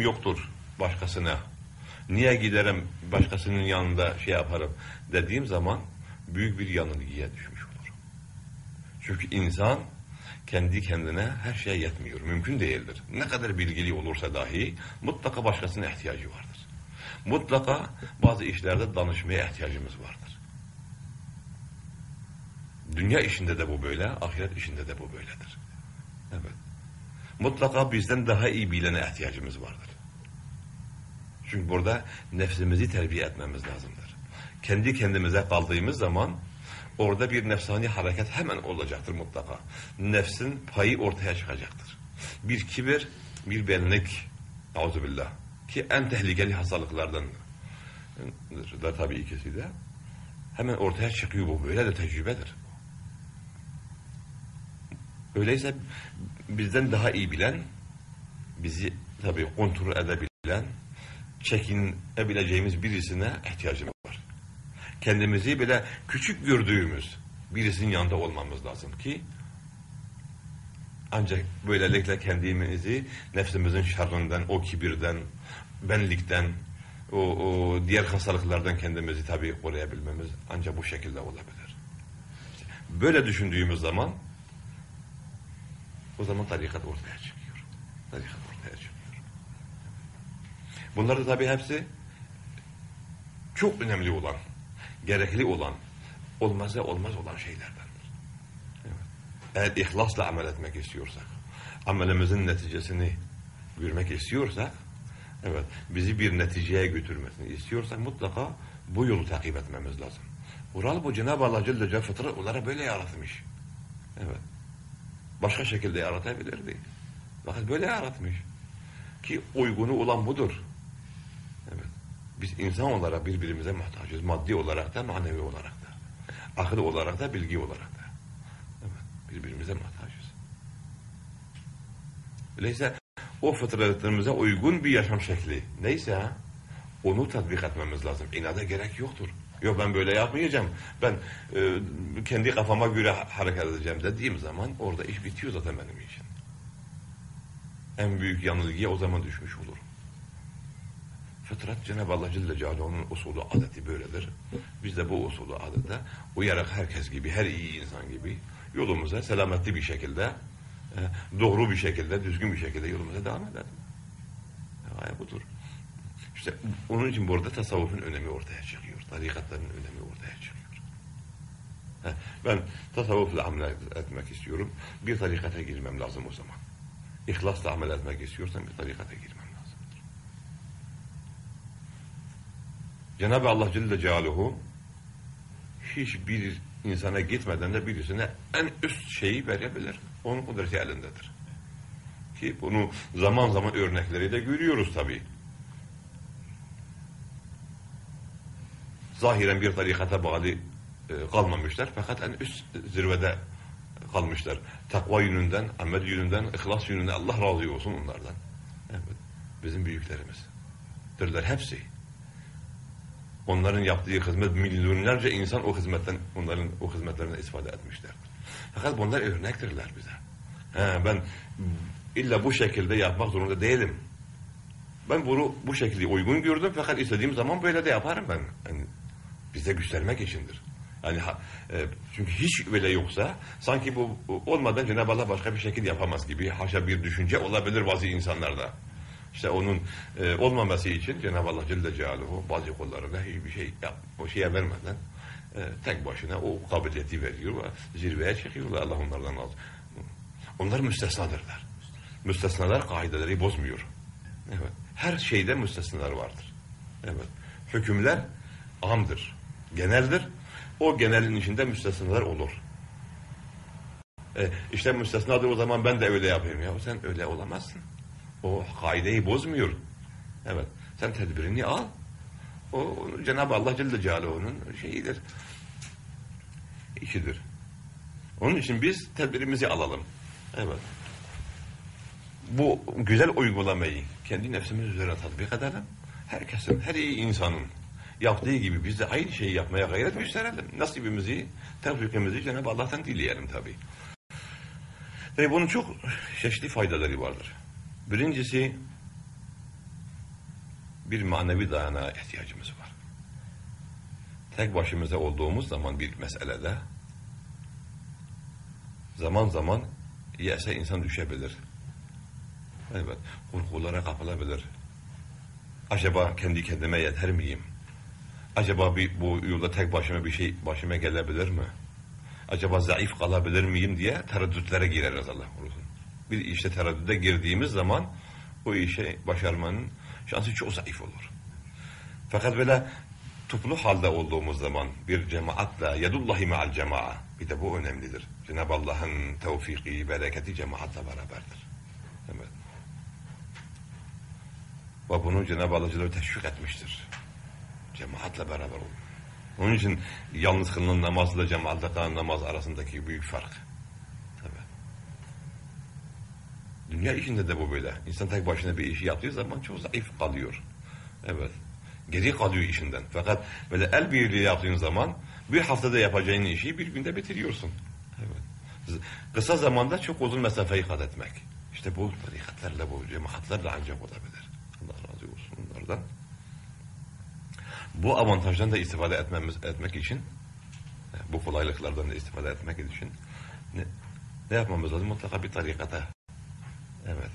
yoktur başkasına. Niye giderim başkasının yanında şey yaparım dediğim zaman büyük bir yanılgıya düşmüş olurum. Çünkü insan kendi kendine her şeye yetmiyor. Mümkün değildir. Ne kadar bilgili olursa dahi mutlaka başkasına ihtiyacı vardır. Mutlaka bazı işlerde danışmaya ihtiyacımız vardır. Dünya işinde de bu böyle, ahiret işinde de bu böyledir. Evet. Mutlaka bizden daha iyi bilene ihtiyacımız vardır. Çünkü burada nefsimizi terbiye etmemiz lazımdır. Kendi kendimize kaldığımız zaman orada bir nefsani hareket hemen olacaktır mutlaka. Nefsin payı ortaya çıkacaktır. Bir kibir, bir benlik. Auzubillah. Ki en tehlikeli hastalıklardan da tabii ikisi de. Hemen ortaya çıkıyor bu. Böyle de tecrübedir. Öyleyse bizden daha iyi bilen, bizi tabii kontrol edebilen, çekinebileceğimiz birisine ihtiyacımız var. Kendimizi bile küçük gördüğümüz birisinin yanında olmamız lazım ki ancak böylelikle kendimizi nefsimizin şerrinden, o kibirden, benlikten, o, o diğer hastalıklardan kendimizi tabii koruyabilmemiz ancak bu şekilde olabilir. Böyle düşündüğümüz zaman o zaman tarikat ortaya çıkıyor. Tarikat. Bunlar da tabii hepsi çok önemli olan, gerekli olan, olmazsa olmaz olan şeylerdendir. Evet. Eğer ihlasla amel etmek istiyorsak, amelimizin neticesini görmek istiyorsak, evet, bizi bir neticeye götürmesini istiyorsak mutlaka bu yolu takip etmemiz lazım. Ural bu Cenab-ı Allah Celle Celle fıtrat onlara böyle yaratmış. Evet. Başka şekilde yaratabilirdi. Fakat böyle yaratmış. Ki uygunu olan budur. Biz insan olarak birbirimize muhtacız. Maddi olarak da, manevi olarak da. Akıl olarak da, bilgi olarak da. Evet. Birbirimize muhtacız. Öyleyse o fıtratlarımıza uygun bir yaşam şekli neyse onu tatbik etmemiz lazım. İnada gerek yoktur. Yok ben böyle yapmayacağım. Ben e, kendi kafama göre hareket edeceğim dediğim zaman orada iş bitiyor zaten benim için. En büyük yanılgıya o zaman düşmüş olurum. Fıtrat Cenab-ı Allah Celle Celaluhu'nun usulü adeti böyledir. Biz de bu usulü adete uyarak herkes gibi, her iyi insan gibi yolumuza selametli bir şekilde, e, doğru bir şekilde, düzgün bir şekilde yolumuza devam edelim. Gayet budur. İşte onun için burada tasavvufun önemi ortaya çıkıyor. Tarikatların önemi ortaya çıkıyor. Ben tasavvufla amel etmek istiyorum. Bir tarikata girmem lazım o zaman. İhlasla amel etmek istiyorsam bir tarikata girmem lazımdır. Cenab-ı Allah Celle Celaluhu hiçbir insana gitmeden de birisine en üst şeyi verebilir. Onun kudreti elindedir. Ki bunu zaman zaman örnekleri de görüyoruz tabii. zahiren bir tarikata bağlı e, kalmamışlar. Fakat en üst zirvede kalmışlar. Takva yönünden, amel yönünden, ihlas yönünden Allah razı olsun onlardan. Evet, bizim büyüklerimiz. Dirler hepsi. Onların yaptığı hizmet milyonlarca insan o hizmetten, onların o hizmetlerinden istifade etmişlerdir. Fakat bunlar örnektirler bize. He, ben illa bu şekilde yapmak zorunda değilim. Ben bunu bu şekilde uygun gördüm fakat istediğim zaman böyle de yaparım ben. Yani bize göstermek içindir. Yani e, çünkü hiç öyle yoksa sanki bu olmadan Cenab-ı Allah başka bir şekilde yapamaz gibi haşa bir düşünce olabilir bazı insanlarda. İşte onun e, olmaması için Cenab-ı Allah Celle Celaluhu bazı kullarına hiçbir şey yap, o şeye vermeden e, tek başına o kabiliyeti veriyor ve zirveye çıkıyorlar. Allah onlardan razı. Onlar müstesnadırlar. Müstesnalar kaideleri bozmuyor. Evet. Her şeyde müstesnalar vardır. Evet. Hükümler amdır geneldir. O genelin içinde müstesnalar olur. E, işte müstesnadır o zaman ben de öyle yapayım. Ya sen öyle olamazsın. O kaideyi bozmuyor. Evet. Sen tedbirini al. O Cenab-ı Allah Celle Celaluhu'nun şeyidir. İşidir. Onun için biz tedbirimizi alalım. Evet. Bu güzel uygulamayı kendi nefsimiz üzerine tatbik edelim. Herkesin, her iyi insanın yaptığı gibi biz de aynı şeyi yapmaya gayret gösterelim. Nasibimizi, tevfikimizi Cenab-ı Allah'tan dileyelim tabi. Tabi bunun çok çeşitli faydaları vardır. Birincisi bir manevi dayanağa ihtiyacımız var. Tek başımıza olduğumuz zaman bir meselede zaman zaman yese insan düşebilir. Evet, korkulara kapılabilir. Acaba kendi kendime yeter miyim? Acaba bir, bu yolda tek başıma bir şey başıma gelebilir mi? Acaba zayıf kalabilir miyim diye tereddütlere gireriz Allah korusun. Bir işte tereddüde girdiğimiz zaman o işe başarmanın şansı çok zayıf olur. Fakat böyle toplu halde olduğumuz zaman bir cemaatle yedullahi ma'al cema'a bir de bu önemlidir. Cenab-ı Allah'ın tevfiki, bereketi cemaatle beraberdir. Evet. Ve bunu Cenab-ı Allah teşvik etmiştir. Cemaatle beraber olun. Onun için yalnız kılınan namazla cemaatle kılınan namaz arasındaki büyük fark. Tabii. Dünya işinde de bu böyle. İnsan tek başına bir işi yaptığı zaman çok zayıf kalıyor. Evet. Geri kalıyor işinden. Fakat böyle el birliği yaptığın zaman bir haftada yapacağın işi bir günde bitiriyorsun. Evet. Kısa zamanda çok uzun mesafeyi kat etmek. İşte bu tarikatlarla, bu cemaatlerle ancak olabilir. Allah razı olsun onlardan. Bu avantajdan da istifade etmemiz etmek için, bu kolaylıklardan da istifade etmek için ne, ne yapmamız lazım? Mutlaka bir tarikata. Evet.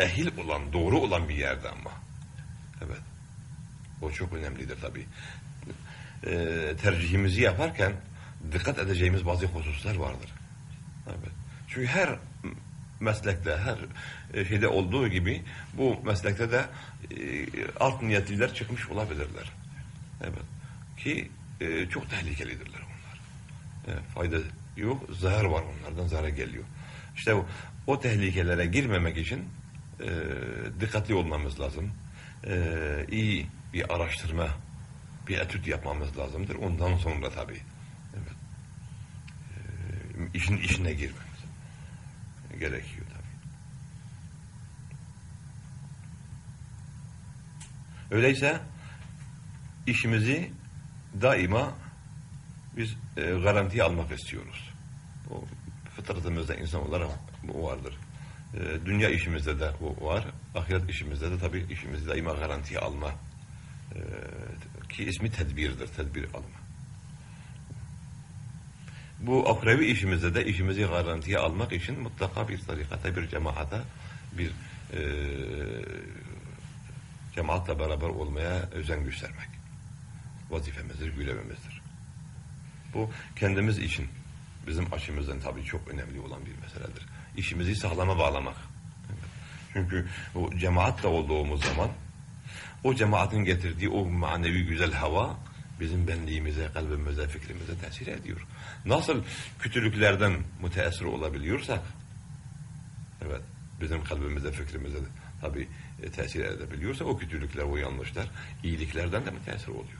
Ehil olan, doğru olan bir yerde ama. Evet. O çok önemlidir tabii. Ee, tercihimizi yaparken dikkat edeceğimiz bazı hususlar vardır. Evet. Çünkü her meslekte, her şeyde olduğu gibi bu meslekte de e, alt niyetliler çıkmış olabilirler. Evet. Ki e, çok tehlikelidirler onlar. Evet, fayda yok, zarar var onlardan, zarar geliyor. İşte o, o tehlikelere girmemek için e, dikkatli olmamız lazım. E, iyi bir araştırma, bir etüt yapmamız lazımdır. Ondan sonra tabii evet, e, işin işine girmemiz gerekiyor tabii. Öyleyse işimizi daima biz e, garantiye almak istiyoruz. Fıtratımızda insan olarak bu vardır. E, dünya işimizde de bu var. Ahiret işimizde de tabii işimizi daima garantiye alma. E, ki ismi tedbirdir, tedbir alma. Bu akrevi işimizde de işimizi garantiye almak için mutlaka bir tarikata, bir cemaata, bir e, cemaatle beraber olmaya özen göstermek. Vazifemizdir, görevimizdir. Bu kendimiz için bizim açımızdan tabii çok önemli olan bir meseledir. İşimizi sağlama bağlamak. Çünkü o cemaatle olduğumuz zaman o cemaatin getirdiği o manevi güzel hava bizim benliğimize, kalbimize, fikrimize tesir ediyor. Nasıl kötülüklerden müteessir olabiliyorsak evet bizim kalbimize, fikrimize tabi e, tesir edebiliyorsa o kötülükler, o yanlışlar iyiliklerden de müteessir oluyoruz.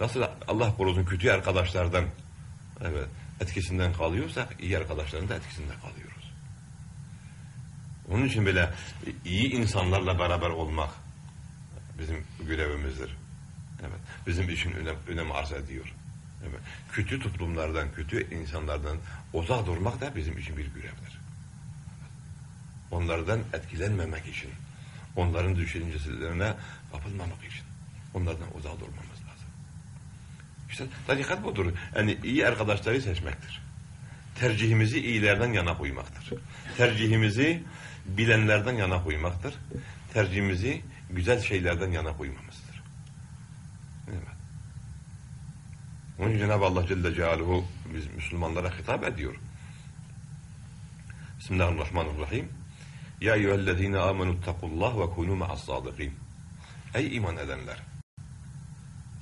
Nasıl Allah korusun kötü arkadaşlardan evet etkisinden kalıyorsak iyi arkadaşların da etkisinde kalıyoruz. Onun için bile iyi insanlarla beraber olmak bizim görevimizdir. Evet. Bizim için önem, önem arz ediyor. Evet. Kötü toplumlardan, kötü insanlardan uzak durmak da bizim için bir görevdir. Onlardan etkilenmemek için, onların düşüncelerine kapılmamak için, onlardan uzak durmamız. İşte tarikat budur. Yani iyi arkadaşları seçmektir. Tercihimizi iyilerden yana koymaktır. Tercihimizi bilenlerden yana koymaktır. Tercihimizi güzel şeylerden yana koymamızdır. Evet. Onun için Cenab-ı Allah Celle Celaluhu biz Müslümanlara hitap ediyor. Bismillahirrahmanirrahim. Ya eyyühellezine amenu takullah ve kunu ma'as sadıkin. Ey iman edenler!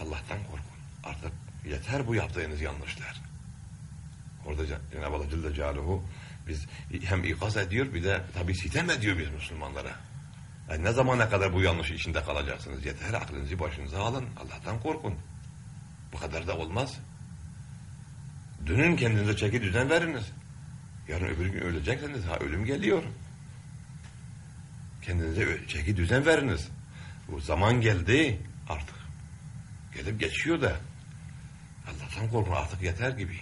Allah'tan korkun. Artık yeter bu yaptığınız yanlışlar. Orada Cenab-ı Allah Celle Celaluhu biz hem ikaz ediyor bir de tabi sitem ediyor biz Müslümanlara. Yani ne zamana kadar bu yanlış içinde kalacaksınız? Yeter aklınızı başınıza alın. Allah'tan korkun. Bu kadar da olmaz. Dünün kendinize çeki düzen veriniz. Yarın öbür gün öleceksiniz. Ha ölüm geliyor. Kendinize çeki düzen veriniz. Bu zaman geldi artık. Gelip geçiyor da. Allah'tan korkun artık yeter gibi.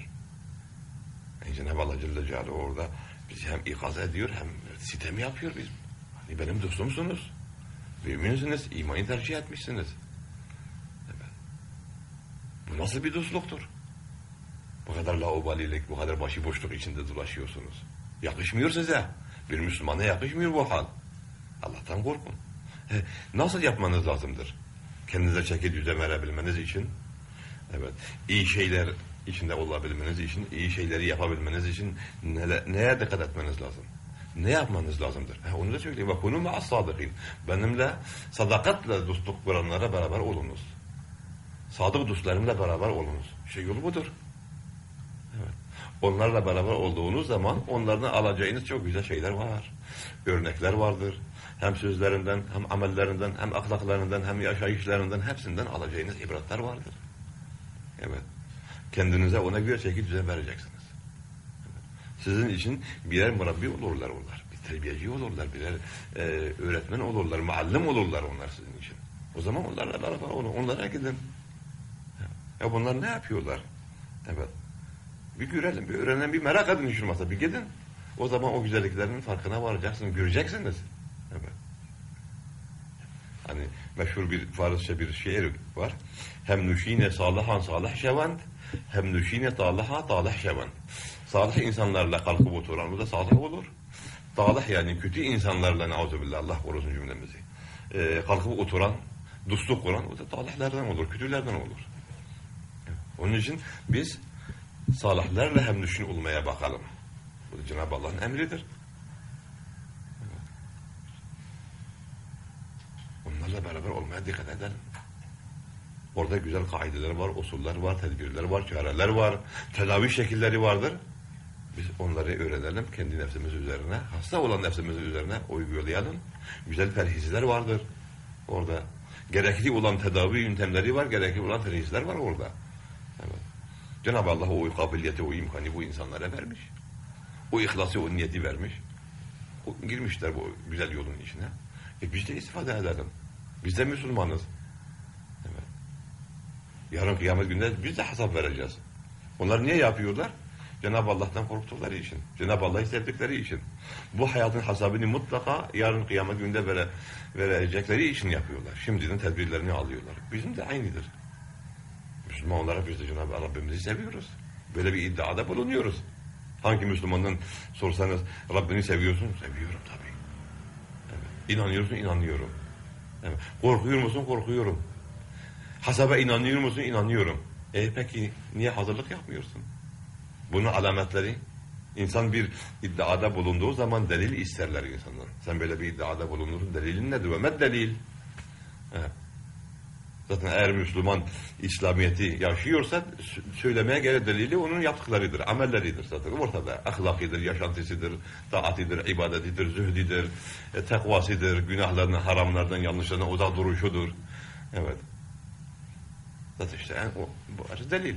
Yani Cenab-ı Allah Celle Celaluhu orada bizi hem ikaz ediyor hem sitem yapıyor biz. Hani benim dostumsunuz. Müminsiniz, imanı tercih etmişsiniz. Evet. Bu nasıl bir dostluktur? Bu kadar laubalilik, bu kadar başıboşluk içinde dolaşıyorsunuz. Yakışmıyor size. Bir Müslümana yakışmıyor bu hal. Allah'tan korkun. He, nasıl yapmanız lazımdır? Kendinize çeki düzen verebilmeniz için, evet, iyi şeyler içinde olabilmeniz için, iyi şeyleri yapabilmeniz için nele, neye dikkat etmeniz lazım? Ne yapmanız lazımdır? He, onu da söyleyeyim. Bak ma'as sadıkîn. Benimle sadakatle dostluk kuranlara beraber olunuz. Sadık dostlarımla beraber olunuz. Şey yolu budur. Evet. Onlarla beraber olduğunuz zaman onlardan alacağınız çok güzel şeyler var. Örnekler vardır. Hem sözlerinden, hem amellerinden, hem ahlaklarından, hem yaşayışlarından hepsinden alacağınız ibretler vardır. Evet. Kendinize ona göre şekil düzen vereceksiniz. Sizin için birer murabbi olurlar onlar. Bir terbiyeci olurlar, birer e, öğretmen olurlar, muallim olurlar onlar sizin için. O zaman onlarla beraber olun, onlara gidin. Ya bunlar ne yapıyorlar? Evet. Bir görelim, bir öğrenelim, bir merak edin olmazsa bir gidin. O zaman o güzelliklerin farkına varacaksınız, göreceksiniz. Evet. Hani meşhur bir Farsça bir şiir var. Hem nüşine salihan salih şevend, hem nüşine talaha talih şevend. Salih insanlarla kalkıp oturan o da salih olur. Talih yani kötü insanlarla neuzubillah Allah korusun cümlemizi. Ee, kalkıp oturan, dostluk kuran o da talihlerden olur, kötülerden olur. Onun için biz salihlerle hem düşün olmaya bakalım. Bu Cenab-ı Allah'ın emridir. Onlarla beraber olmaya dikkat edelim. Orada güzel kaideler var, usuller var, tedbirler var, çareler var, tedavi şekilleri vardır. Biz onları öğrenelim kendi nefsimiz üzerine, hasta olan nefsimiz üzerine uygulayalım. Güzel perhizler vardır orada. Gerekli olan tedavi yöntemleri var, gerekli olan perhizler var orada. Evet. Cenab-ı Allah o kabiliyeti, o imkanı bu insanlara vermiş. O ihlası, o niyeti vermiş. O, girmişler bu güzel yolun içine. E biz de istifade edelim. Biz de Müslümanız. Evet. Yarın kıyamet günde biz de hesap vereceğiz. Onlar niye yapıyorlar? Cenab-ı Allah'tan korktukları için. Cenab-ı Allah'ı sevdikleri için. Bu hayatın hesabını mutlaka yarın kıyamet günde vere, verecekleri için yapıyorlar. Şimdiden tedbirlerini alıyorlar. Bizim de aynıdır. Müslüman olarak biz de Cenab-ı Rabbimizi seviyoruz. Böyle bir iddiada bulunuyoruz. Hangi Müslümandan sorsanız Rabbini seviyorsun? Seviyorum tabii. Evet. İnanıyorsun? İnanıyorum. Korkuyor musun? Korkuyorum. Hasaba inanıyor musun? İnanıyorum. E peki niye hazırlık yapmıyorsun? Bunun alametleri insan bir iddiada bulunduğu zaman delil isterler insanlar. Sen böyle bir iddiada bulunursun. Delilin nedir? Ve delil. Evet. Zaten eğer Müslüman İslamiyet'i yaşıyorsa söylemeye göre delili onun yaptıklarıdır, amelleridir zaten ortada. Ahlakidir, yaşantısıdır, taatidir, ibadetidir, zühdidir, e, tekvasıdır, günahlarından, haramlardan, yanlışlardan uzak duruşudur. Evet. Zaten işte en, o, bu delil.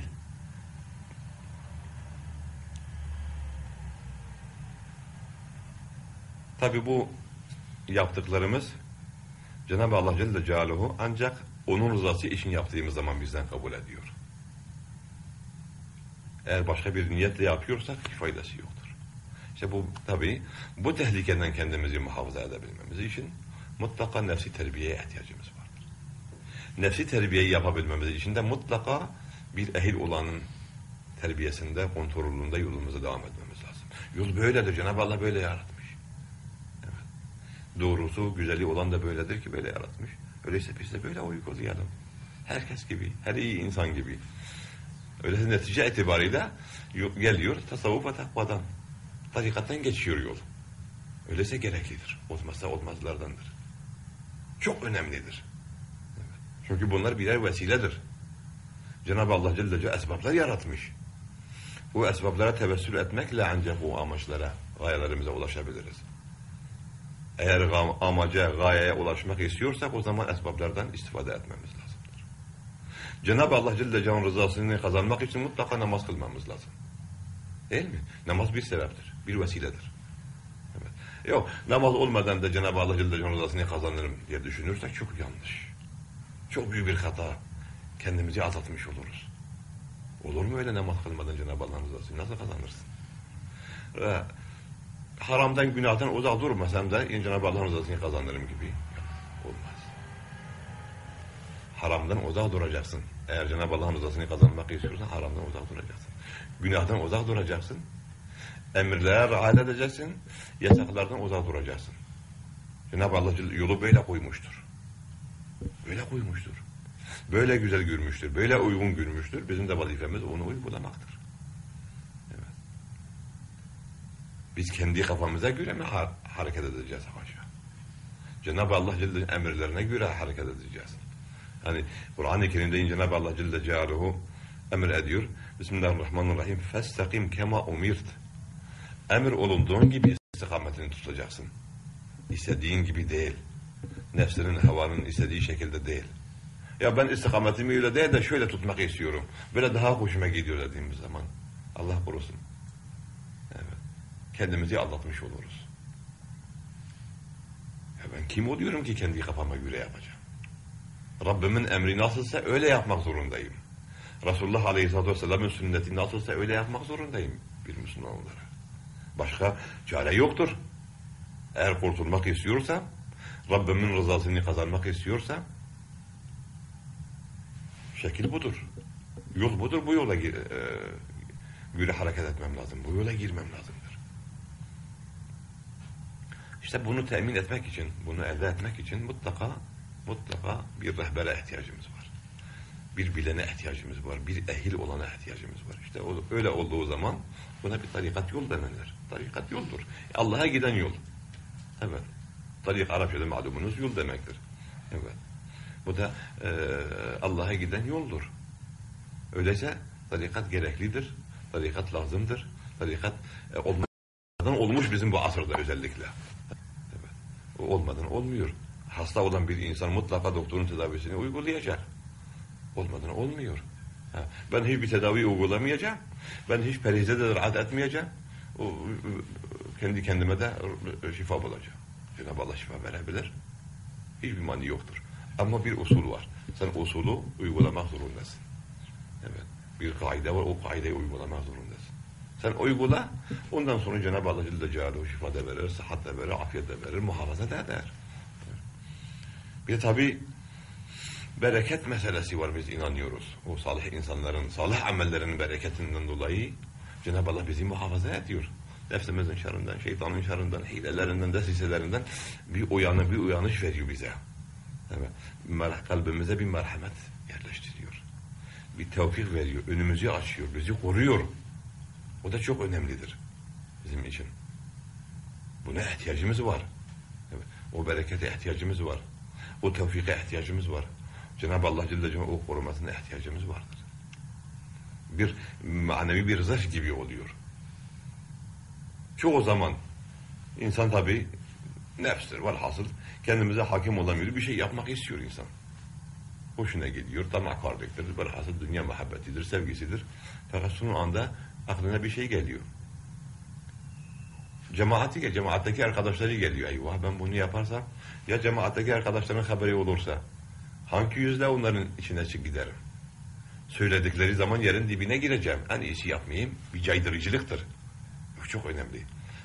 Tabi bu yaptıklarımız Cenab-ı Allah Celle Celaluhu ancak onun rızası için yaptığımız zaman bizden kabul ediyor. Eğer başka bir niyetle yapıyorsak faydası yoktur. İşte bu tabi bu tehlikeden kendimizi muhafaza edebilmemiz için mutlaka nefsi terbiyeye ihtiyacımız vardır. Nefsi terbiyeyi yapabilmemiz için de mutlaka bir ehil olanın terbiyesinde, kontrolünde yolumuza devam etmemiz lazım. Yol böyledir. Cenab-ı Allah böyle yaratmış. Evet. Doğrusu, güzeli olan da böyledir ki böyle yaratmış. Öyleyse biz de böyle uygulayalım. Herkes gibi, her iyi insan gibi. Öyleyse netice itibariyle geliyor tasavvuf ve takvadan. Tarikattan geçiyor yol. Öyleyse gereklidir. Olmazsa olmazlardandır. Çok önemlidir. Çünkü bunlar birer vesiledir. Cenab-ı Allah Celle Celle esbablar yaratmış. Bu esbablara tevessül etmekle ancak bu amaçlara, gayelerimize ulaşabiliriz. Eğer amaca, gayeye ulaşmak istiyorsak o zaman esbablardan istifade etmemiz lazımdır. Cenab-ı Allah Celle Celle'nin rızasını kazanmak için mutlaka namaz kılmamız lazım. Değil mi? Namaz bir sebeptir, bir vesiledir. Evet. Yok, namaz olmadan da Cenab-ı Allah Celle Celle'nin rızasını kazanırım diye düşünürsek çok yanlış. Çok büyük bir hata. Kendimizi azaltmış oluruz. Olur mu öyle namaz kılmadan Cenab-ı Allah'ın rızasını? Nasıl kazanırsın? Ee, haramdan günahdan uzak durmasam da Cenab-ı Allah'ın rızasını kazanırım gibi. Olmaz. Haramdan uzak duracaksın. Eğer Cenab-ı Allah'ın rızasını kazanmak istiyorsan haramdan uzak duracaksın. Günahdan uzak duracaksın. Emirlere riayet edeceksin. Yasaklardan uzak duracaksın. Cenab-ı Allah yolu böyle koymuştur. Böyle koymuştur. Böyle güzel görmüştür. Böyle uygun görmüştür. Bizim de vazifemiz onu uygulamaktır. Evet. Biz kendi kafamıza göre mi ha hareket edeceğiz haşa? Cenab-ı Allah Celle emirlerine göre hareket edeceğiz. Hani Kur'an-ı Kerim'de Cenab-ı Allah Celle Celaluhu emir ediyor. Bismillahirrahmanirrahim. Festakim kema umirt. Emir olunduğun gibi istikametini tutacaksın. İstediğin gibi değil. Nefsinin, havanın istediği şekilde değil. Ya ben istikametimi öyle değil de şöyle tutmak istiyorum. Böyle daha hoşuma gidiyor dediğimiz zaman. Allah korusun. Kendimizi aldatmış oluruz. Ya ben kim oluyorum ki kendi kafama göre yapacağım? Rabbimin emri nasılsa öyle yapmak zorundayım. Resulullah Aleyhisselatü Vesselam'ın sünneti nasılsa öyle yapmak zorundayım bir Müslüman olarak. Başka çare yoktur. Eğer kurtulmak istiyorsam, Rabbimin rızasını kazanmak istiyorsam, şekil budur. Yol budur, bu yola e, göre hareket etmem lazım. Bu yola girmem lazımdır. İşte bunu temin etmek için, bunu elde etmek için mutlaka mutlaka bir rehbere ihtiyacımız var. Bir bilene ihtiyacımız var. Bir ehil olana ihtiyacımız var. İşte öyle olduğu zaman buna bir tarikat yol denilir. Tarikat yoldur. Allah'a giden yol. Evet. Tarik Arapçada malumunuz yol demektir. Evet. Bu da e, Allah'a giden yoldur. Öyleyse tarikat gereklidir. Tarikat lazımdır. Tarikat e, olmadan olmuş bizim bu asırda özellikle. Olmadan olmuyor. Hasta olan bir insan mutlaka doktorun tedavisini uygulayacak. Olmadan olmuyor. Ha, ben hiçbir tedavi uygulamayacağım. Ben hiç perize de rahat etmeyeceğim. Kendi kendime de şifa bulacağım. Cenab-ı Allah şifa verebilir. Hiçbir mani yoktur. Ama bir usul var. Sen usulü uygulamak zorundasın. Evet. Bir kaide var. O kaideyi uygulamak zorundasın. Sen uygula. Ondan sonra Cenab-ı Allah Celle Celaluhu şifa da verir, sıhhat da verir, afiyet de verir, muhafaza da eder. Bir de tabi bereket meselesi var biz inanıyoruz. O salih insanların, salih amellerinin bereketinden dolayı Cenab-ı Allah bizi muhafaza ediyor. Nefsimizin şerrinden, şeytanın şerrinden, hilelerinden, desiselerinden bir uyanı, bir uyanış veriyor bize. Evet. Kalbimize bir merhamet yerleştiriyor. Bir tevfik veriyor, önümüzü açıyor, bizi koruyor. O da çok önemlidir bizim için. Buna ihtiyacımız var. Evet. O berekete ihtiyacımız var. O tevfike ihtiyacımız var. Cenab-ı Allah Celle Celaluhu o korumasına ihtiyacımız vardır. Bir manevi bir zırh gibi oluyor. Çoğu zaman insan tabi nefstir, velhasıl kendimize hakim olamıyor. Bir şey yapmak istiyor insan. Hoşuna gidiyor, tamak karbektir, velhasıl dünya muhabbetidir, sevgisidir. Fakat son anda aklına bir şey geliyor. Cemaati gel, cemaatteki arkadaşları geliyor. Eyvah ben bunu yaparsam ya cemaatteki arkadaşların haberi olursa hangi yüzle onların içine çık giderim. Söyledikleri zaman yerin dibine gireceğim. En iyisi yapmayayım. Bir caydırıcılıktır. Bu çok önemli.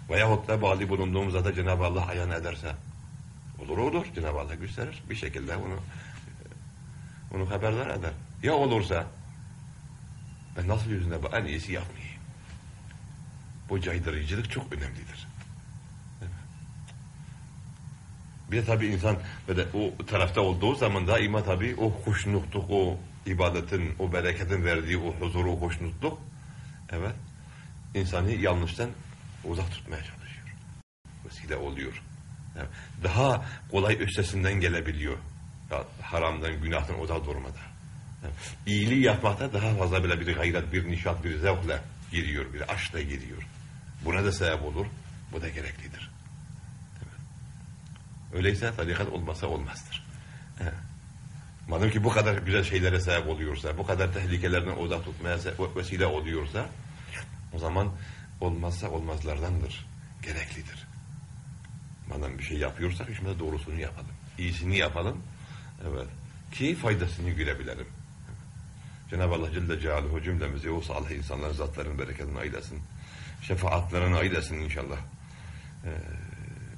Veyahut da bağlı bulunduğum zata Cenab-ı Allah ayan ederse olur olur. Cenab-ı Allah gösterir. Bir şekilde onu onu haberdar eder. Ya olursa ben nasıl yüzüne en iyisi yapmayayım. Bu caydırıcılık çok önemlidir. Bir de tabii insan böyle o tarafta olduğu zaman daima tabii o hoşnutluk, o ibadetin, o bereketin verdiği o huzur, o hoşnutluk evet insanı yanlıştan uzak tutmaya çalışıyor. Vesile oluyor. Yani daha kolay üstesinden gelebiliyor. Haramdan, günahtan uzak durmada. İyiliği yapmakta daha fazla böyle bir gayret, bir nişat, bir zevkle giriyor, bir aşkla giriyor. Buna da sebep olur. Bu da gereklidir. Öyleyse tarikat olmasa olmazdır. Madem ki bu kadar güzel şeylere sebep oluyorsa, bu kadar tehlikelerden uzak tutmaya vesile oluyorsa, o zaman olmazsa olmazlardandır. Gereklidir. Madem bir şey yapıyorsak, şimdi doğrusunu yapalım. İyisini yapalım. Evet. Ki faydasını görebilelim. Cenab-ı Allah Celle Celaluhu cümlemizi o salih insanların zatların bereketini aylasın. Şefaatlerini aylasın inşallah. Ee,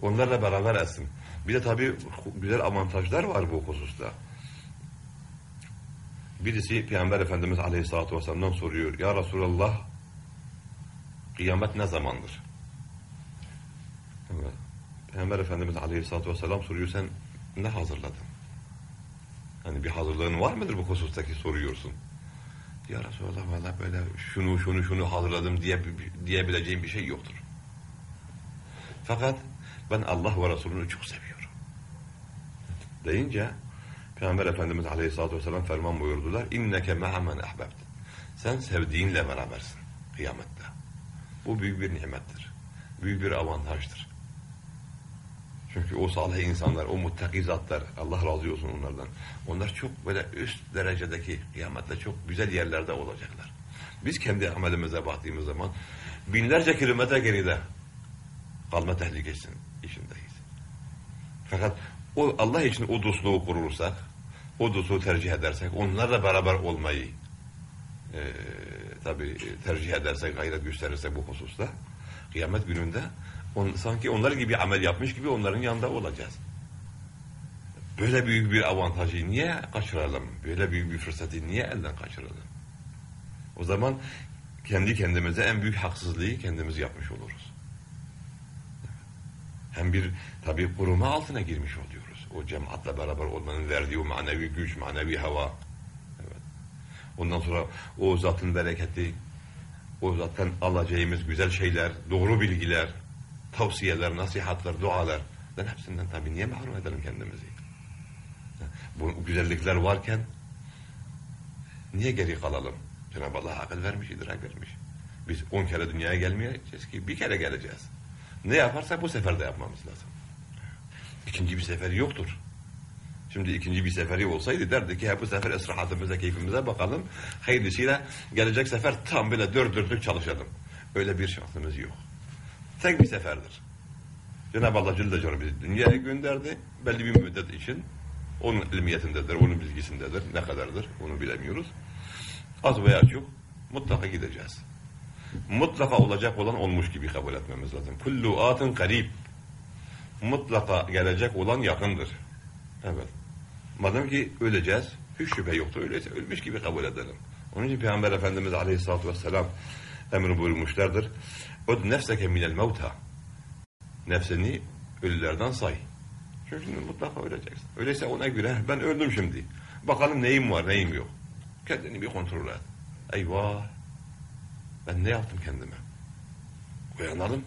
onlarla beraber etsin. Bir de tabii güzel avantajlar var bu hususta. Birisi Peygamber Efendimiz Aleyhisselatü Vesselam'dan soruyor. Ya Resulallah kıyamet ne zamandır? Evet. Peygamber Efendimiz Aleyhisselatü Vesselam soruyor sen ne hazırladın? Hani bir hazırlığın var mıdır bu husustaki soruyorsun. Ya Resulallah valla böyle şunu şunu şunu hazırladım diye, diyebileceğim bir şey yoktur. Fakat ben Allah ve Resulünü çok seviyorum. Deyince Peygamber Efendimiz Aleyhisselatü Vesselam ferman buyurdular. İnneke me'amen ahbebt. Sen sevdiğinle berabersin kıyamette. Bu büyük bir nimettir. Büyük bir avantajdır. Çünkü o salih insanlar, o muttaki zatlar, Allah razı olsun onlardan. Onlar çok böyle üst derecedeki kıyamette çok güzel yerlerde olacaklar. Biz kendi amelimize baktığımız zaman binlerce kilometre geride kalma tehlikesinin içindeyiz. Fakat o Allah için o dostluğu kurursak, o dostluğu tercih edersek, onlarla beraber olmayı e, tabii tercih edersek, gayret gösterirsek bu hususta, kıyamet gününde on, sanki onlar gibi amel yapmış gibi onların yanında olacağız. Böyle büyük bir avantajı niye kaçıralım? Böyle büyük bir fırsatı niye elden kaçıralım? O zaman kendi kendimize en büyük haksızlığı kendimiz yapmış oluruz. Hem bir tabi koruma altına girmiş oluyoruz. O cemaatle beraber olmanın verdiği o manevi güç, manevi hava. Evet. Ondan sonra o zatın bereketi, o zattan alacağımız güzel şeyler, doğru bilgiler, tavsiyeler, nasihatler, dualar. Ben hepsinden tabii niye mahrum edelim kendimizi? Bu güzellikler varken niye geri kalalım? Cenab-ı Allah akıl vermiş, idrak vermiş. Biz on kere dünyaya gelmeyeceğiz ki bir kere geleceğiz. Ne yaparsak bu sefer de yapmamız lazım. İkinci bir seferi yoktur. Şimdi ikinci bir seferi olsaydı derdi ki bu sefer esrahatımıza, keyfimize bakalım. Hayırlısıyla gelecek sefer tam böyle dört dörtlük çalışalım. Öyle bir şansımız yok. Tek bir seferdir. Cenab-ı Allah Celle Celaluhu bizi dünyaya gönderdi. Belli bir müddet için. Onun ilmiyetindedir, onun bilgisindedir. Ne kadardır onu bilemiyoruz. Az veya çok mutlaka gideceğiz. Mutlaka olacak olan olmuş gibi kabul etmemiz lazım. Kullu atın karib. Mutlaka gelecek olan yakındır. Evet. Madem ki öleceğiz, hiç şüphe yoktur. Öyleyse ölmüş gibi kabul edelim. Onun için Peygamber Efendimiz Aleyhisselatü Vesselam emri buyurmuşlardır. Öd nefseke minel mevta. Nefsini ölülerden say. Çünkü mutlaka öleceksin. Öyleyse ona göre ben öldüm şimdi. Bakalım neyim var, neyim yok. Kendini bir kontrol et. Eyvah. Ben ne yaptım kendime? Uyanalım.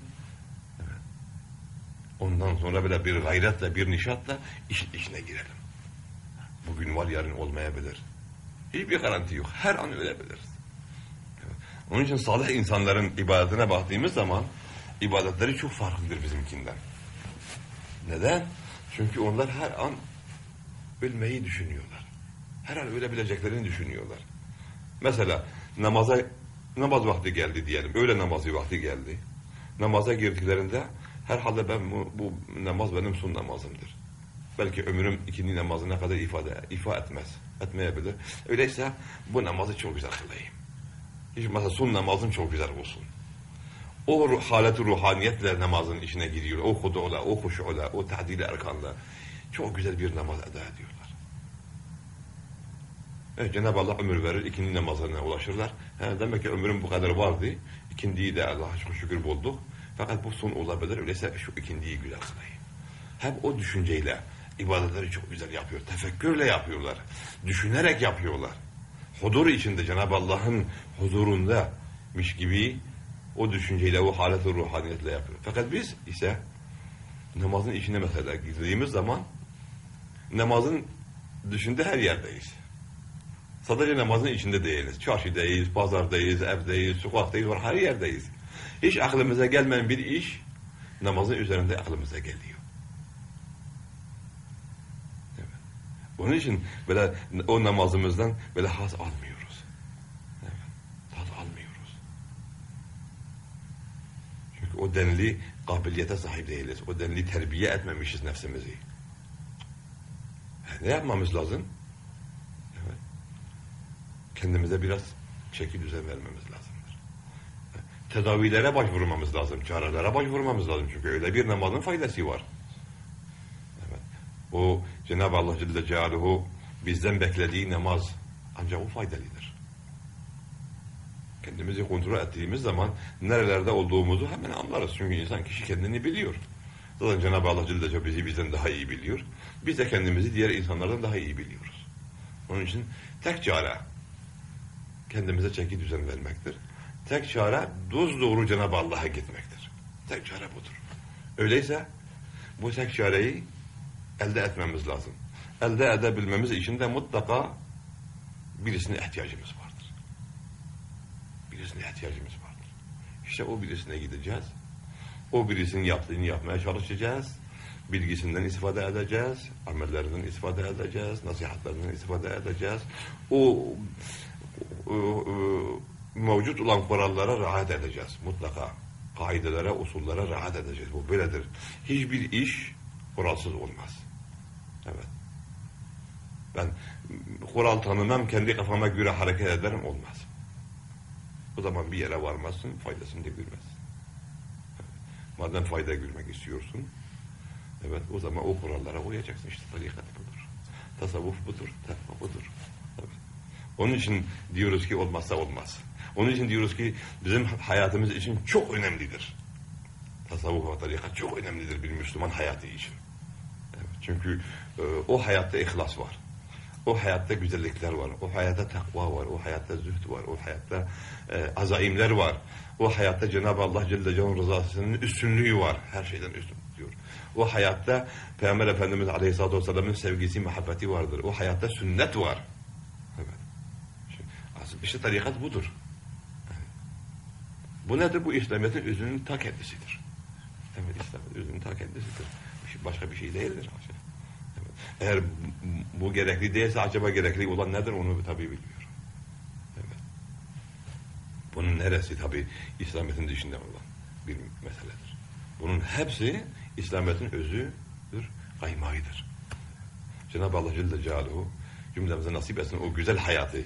Ondan sonra böyle bir gayretle, bir nişatla işin içine girelim. Bugün var, yarın olmayabilir. Hiçbir garanti yok. Her an ölebiliriz. Onun için salih insanların ibadetine baktığımız zaman ibadetleri çok farklıdır bizimkinden. Neden? Çünkü onlar her an ölmeyi düşünüyorlar. Her an ölebileceklerini düşünüyorlar. Mesela namaza namaz vakti geldi diyelim. Öğle namazı vakti geldi. Namaza girdiklerinde herhalde ben bu, bu namaz benim son namazımdır. Belki ömrüm ikindi namazı ne kadar ifade ifa etmez. Etmeyebilir. Öyleyse bu namazı çok güzel kılayım. Hiç mesela son namazım çok güzel olsun. O haleti ruhaniyetle namazın içine giriyor. O hudu'la, o huşu'la, o ta'dil erkanla. Çok güzel bir namaz eda ediyorlar. Evet, Cenab-ı Allah ömür verir, ikindi namazlarına ulaşırlar. He, demek ki ömrüm bu kadar vardı. İkindiyi de Allah'a çok şükür bulduk. Fakat bu son olabilir. Öyleyse şu ikindiyi güzel kılayım. Hem o düşünceyle ibadetleri çok güzel yapıyor. Tefekkürle yapıyorlar. Düşünerek yapıyorlar. Hudur içinde Cenab-ı Allah'ın huzurundamış gibi o düşünceyle, o haleti ruhaniyetle yapıyor. Fakat biz ise namazın içine mesela girdiğimiz zaman namazın dışında her yerdeyiz. Sadece namazın içinde değiliz. Çarşıdayız, pazardayız, evdeyiz, sokaktayız, var her yerdeyiz. Hiç aklımıza gelmeyen bir iş namazın üzerinde aklımıza geliyor. Onun için böyle o namazımızdan böyle haz almıyoruz. Evet. Haz almıyoruz. Çünkü o denli kabiliyete sahip değiliz. O denli terbiye etmemişiz nefsimizi. Ne yapmamız lazım? Kendimize biraz çeki düzen vermemiz lazımdır. Tedavilere başvurmamız lazım, çarelere başvurmamız lazım. Çünkü öyle bir namazın faydası var. Evet. O Cenab-ı Allah Celle Celaluhu bizden beklediği namaz ancak o faydalıdır. Kendimizi kontrol ettiğimiz zaman nerelerde olduğumuzu hemen anlarız. Çünkü insan kişi kendini biliyor. Zaten Cenab-ı Allah Celle Celaluhu bizi bizden daha iyi biliyor. Biz de kendimizi diğer insanlardan daha iyi biliyoruz. Onun için tek çare kendimize çeki düzen vermektir. Tek çare doz doğru Cenab-ı Allah'a gitmektir. Tek çare budur. Öyleyse bu tek çareyi elde etmemiz lazım. Elde edebilmemiz için de mutlaka birisine ihtiyacımız vardır. Birisine ihtiyacımız vardır. İşte o birisine gideceğiz. O birisinin yaptığını yapmaya çalışacağız. Bilgisinden istifade edeceğiz. Amellerinden istifade edeceğiz. Nasihatlerinden istifade edeceğiz. O, o, o mevcut olan kurallara rahat edeceğiz. Mutlaka. Kaidelere, usullere rahat edeceğiz. Bu böyledir. Hiçbir iş kuralsız olmaz. Evet. Ben kural tanımam, kendi kafama göre hareket ederim olmaz. O zaman bir yere varmazsın, faydasını da görmezsin. Madem fayda görmek istiyorsun, evet o zaman o kurallara uyacaksın. İşte tarikat budur. Tasavvuf budur, takva budur. Evet. Onun için diyoruz ki olmazsa olmaz. Onun için diyoruz ki bizim hayatımız için çok önemlidir. Tasavvuf ve tarikat çok önemlidir bir Müslüman hayatı için. Çünkü e, o hayatta ihlas var. O hayatta güzellikler var. O hayatta takva var. O hayatta zühd var. O hayatta e, azaimler var. O hayatta Cenab-ı Allah Celle Celaluhu'nun rızasının üstünlüğü var. Her şeyden üstün diyor. O hayatta Peygamber Efendimiz Aleyhisselatü Vesselam'ın sevgisi, muhabbeti vardır. O hayatta sünnet var. Evet. İşte tarikat budur. Bu nedir? Bu İslamiyet'in özünün ta kendisidir. Evet, İslamiyet'in özünün ta kendisidir. Başka bir şey değildir. Eğer bu gerekli değilse acaba gerekli olan nedir onu tabii bilmiyorum. Evet. Bunun neresi tabii İslamiyet'in dışında olan bir meseledir. Bunun hepsi İslamiyet'in özüdür, kaymağıdır. Cenab-ı Allah Celle Celaluhu cümlemize nasip etsin o güzel hayatı,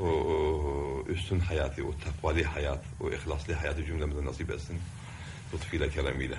o, o üstün hayatı, o takvali hayat, o ihlaslı hayatı cümlemize nasip etsin. Lütfuyla, keremiyle.